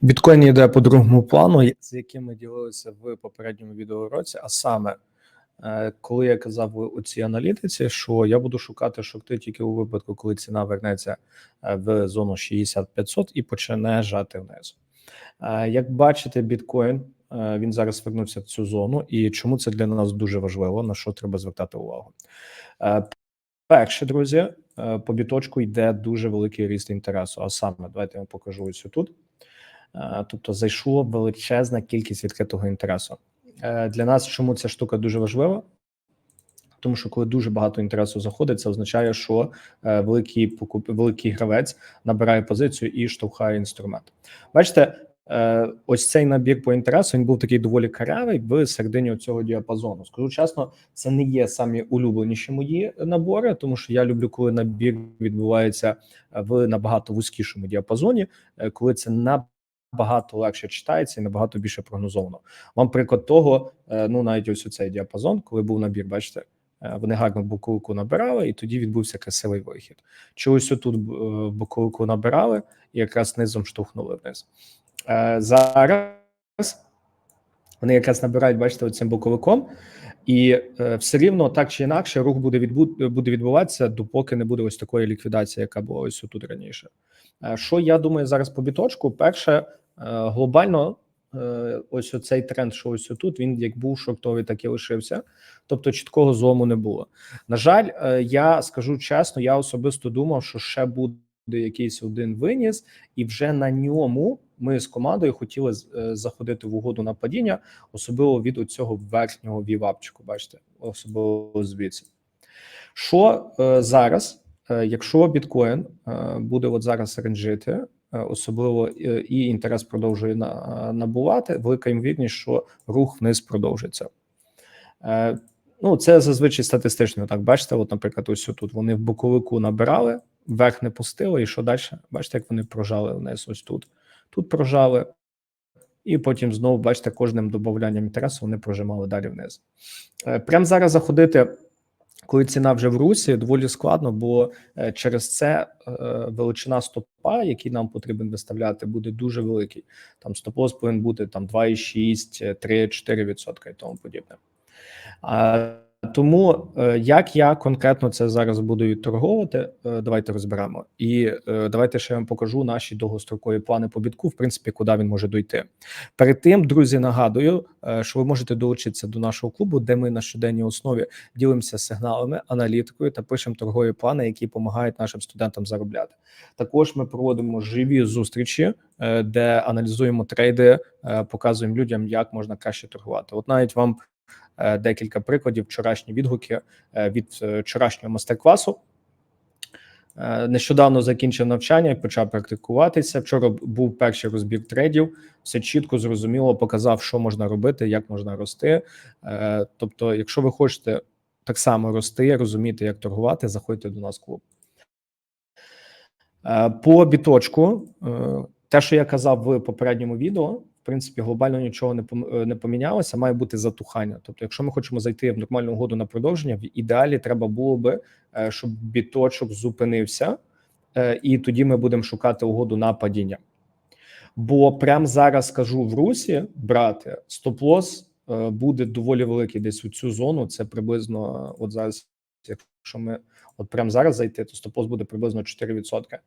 Біткоін йде по другому плану, з яким ми ділилися в попередньому відеоуроці, а саме, е, коли я казав у цій аналітиці, що я буду шукати шорти тільки у випадку, коли ціна вернеться е, в зону 60-500 і почне жати вниз. Е, Як бачите, біткоін він зараз вернувся в цю зону, і чому це для нас дуже важливо, на що треба звертати увагу. Перше, друзі, по біточку йде дуже великий ріст інтересу. А саме, давайте я вам покажу ось тут. Е, Тобто зайшло величезна кількість відкритого інтересу. Е, Для нас чому ця штука дуже важлива? Тому що коли дуже багато інтересу заходить, це означає, що е, великий покуп, великий гравець набирає позицію і штовхає інструмент. Бачите, ось цей набір по інтересу він був такий доволі карявий в середині цього діапазону. Скажу чесно, це не є самі улюбленіші мої набори, тому що я люблю, коли набір відбувається в набагато вузькішому діапазоні, коли це на Багато легше читається і набагато більше прогнозовано. Вам приклад того, е, ну навіть ось цей діапазон, коли був набір, бачите, е, вони гарно боковику набирали, і тоді відбувся красивий вихід. Чи ось тут е, боковику набирали і якраз низом штовхнули вниз. Зараз вони якраз набирають, бачите, оцим боковиком, і е, все рівно так чи інакше рух буде відбу, буде відбуватися, допоки не буде ось такої ліквідації, яка була ось тут раніше. Е, Що я думаю зараз по біточку? Перше, е, глобально, е, ось оцей тренд, що ось тут, він як був шортовий, так і лишився. Тобто чіткого злому не було. На жаль, е, я скажу чесно, я особисто думав, що ще буде якийсь один виніс, і вже на ньому ми з командою хотіли е, заходити в угоду на падіння, особливо від оцього верхнього вівапчику. Бачите, особливо звідси. Що е, зараз, е, якщо біткоін е, буде от зараз ренджити, е, особливо е, і інтерес продовжує на, набувати, велика ймовірність, що рух вниз продовжиться. Е, ну, це зазвичай статистично. Так, бачите, от, наприклад, ось тут вони в боковику набирали, вверх не пустили, і що далі? Бачите, як вони прожали вниз, ось тут. Тут прожали, і потім знову, бачите, кожним додаванням інтересу вони прожимали далі вниз. Е, Прямо зараз заходити коли ціна вже в русі, доволі складно, бо е, через це е, величина стопа, який нам потрібен виставляти, буде дуже великий. Там стоп-лосс повинен бути там 2,6, 3-4% і тому подібне. Тому е, як я конкретно це зараз буду відторговувати, е, давайте розберемо. І е, давайте ще я вам покажу наші довгострокові плани по бітку, в принципі, куди він може дойти. Перед тим, друзі, нагадую, що ви можете долучитися до нашого клубу, де ми на щоденній основі ділимося сигналами, аналітикою та пишемо торгові плани, які допомагають нашим студентам заробляти. Також ми проводимо живі зустрічі, де аналізуємо трейди, показуємо людям, як можна краще торгувати. От навіть вам декілька прикладів, вчорашні відгуки е, від е, вчорашнього мастер-класу. Е, Нещодавно закінчив навчання і почав практикуватися. Вчора був перший розбір трейдів. Все чітко зрозуміло, показав, що можна робити, як можна рости. Е, Тобто, якщо ви хочете так само рости, розуміти, як торгувати, заходьте до нас в клуб. Е, По біточку, е, те, що я казав в попередньому відео, принципі, глобально нічого не е, не помінялося. Має бути затухання. Тобто, якщо ми хочемо зайти в нормальну угоду на продовження, в ідеалі треба було би, е, щоб біточок зупинився, е, і тоді ми будемо шукати угоду на падіння. Бо прямо зараз скажу в русі, брати, стоп-лосс е, буде доволі великий десь у цю зону. Це приблизно, от зараз, якщо ми от прямо зараз зайти, то стоп-лосс буде приблизно 4%,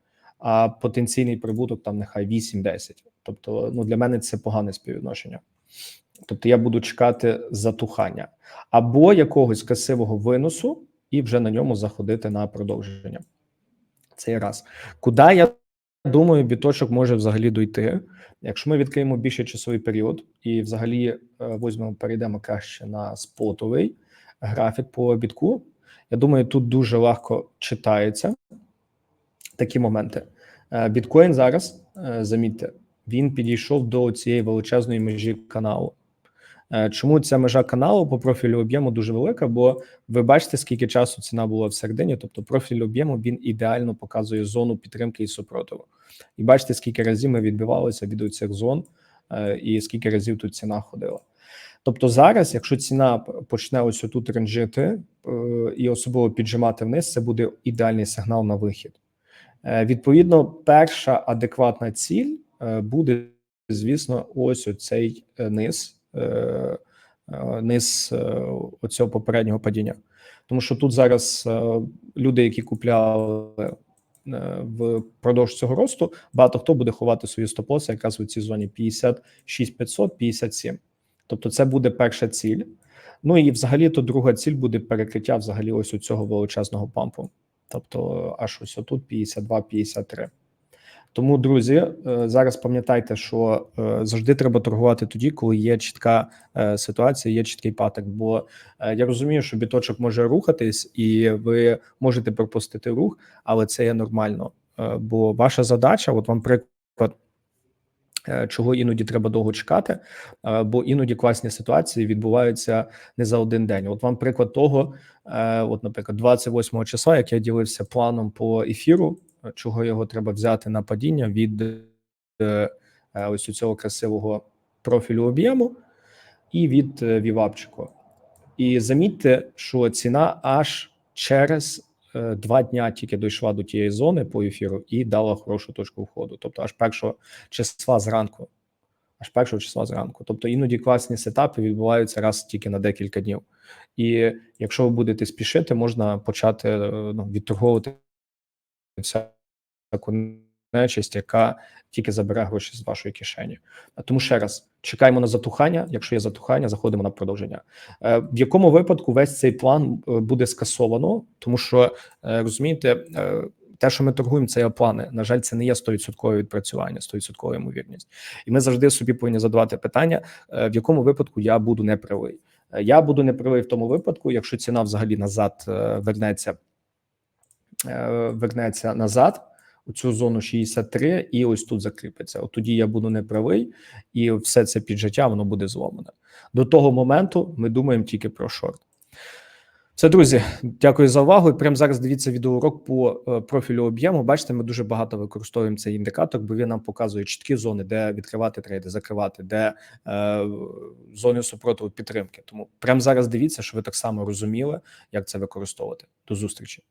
а потенційний прибуток там нехай 8-10. Тобто, ну для мене це погане співвідношення. Тобто я буду чекати затухання або якогось красивого виносу, і вже на ньому заходити на продовження. Це раз. Куди я думаю, біточок може взагалі дойти. Якщо ми відкриємо більший часовий період і взагалі е, візьмемо, перейдемо краще на спотовий графік по бітку, я думаю, тут дуже легко читається такі моменти. Е, Біткоін зараз, е, замітьте, він підійшов до цієї величезної межі каналу. Е, Чому ця межа каналу по профілю об'єму дуже велика? Бо ви бачите, скільки часу ціна була всередині, тобто профіль об'єму він ідеально показує зону підтримки і супротиву. І бачите, скільки разів ми відбивалися від цих зон, і скільки разів тут ціна ходила. Тобто зараз, якщо ціна почне ось тут ренджити е, і особливо піджимати вниз, це буде ідеальний сигнал на вихід. Е, Відповідно, перша адекватна ціль е, буде звісно, ось оцей е, низ, низ оцього попереднього падіння. Тому що тут зараз люди, які купляли впродовж цього росту, багато хто буде ховати свої стоп-лоси якраз у цій зоні 56 500, 57. Тобто це буде перша ціль. Ну і взагалі то друга ціль буде перекриття взагалі ось у цього величезного пампу. Тобто аж ось отут 52-53. Тому, друзі, е, зараз пам'ятайте, що е, завжди треба торгувати тоді, коли є чітка е, ситуація, є чіткий паттерн. Бо я розумію, що біточок може рухатись, і ви можете пропустити рух, але це є нормально. Бо ваша задача, от вам приклад. Е, Чого іноді треба довго чекати, е, бо іноді класні ситуації відбуваються не за один день. От вам приклад того, е, от, наприклад, 28 числа, як я ділився планом по ефіру, чого його треба взяти на падіння від ось у цього красивого профілю об'єму і від вівапчику. І замітьте, що ціна аж через два дня тільки дійшла до тієї зони по ефіру і дала хорошу точку входу. Тобто, аж першого числа зранку. Аж першого числа зранку. Тобто іноді класні сетапи відбуваються раз тільки на декілька днів. І якщо ви будете спішити, можна почати е, ну, відторговувати всяку нечисть, яка тільки забере гроші з вашої кишені. Тому ще раз чекаємо на затухання. Якщо є затухання, заходимо на продовження. Е, В якому випадку весь цей план е, буде скасовано, тому що е, розумієте. те, що ми торгуємо, це є плани. На жаль, це не є 100% відпрацювання, 100% ймовірність. І ми завжди собі повинні задавати питання, в якому випадку я буду неправий. Я буду неправий в тому випадку, якщо ціна взагалі назад вернеться, вернеться назад у цю зону 63 і ось тут закріпиться. От тоді я буду неправий, і все це піджиття воно буде зломане. До того моменту ми думаємо тільки про шорт. Це друзі, дякую за увагу. І прямо зараз дивіться відеоурок по е, профілю об'єму. Бачите, ми дуже багато використовуємо цей індикатор, бо він нам показує чіткі зони, де відкривати трейди, закривати, де е, зони супротиву підтримки. Тому прямо зараз дивіться, що ви так само розуміли, як це використовувати. До зустрічі.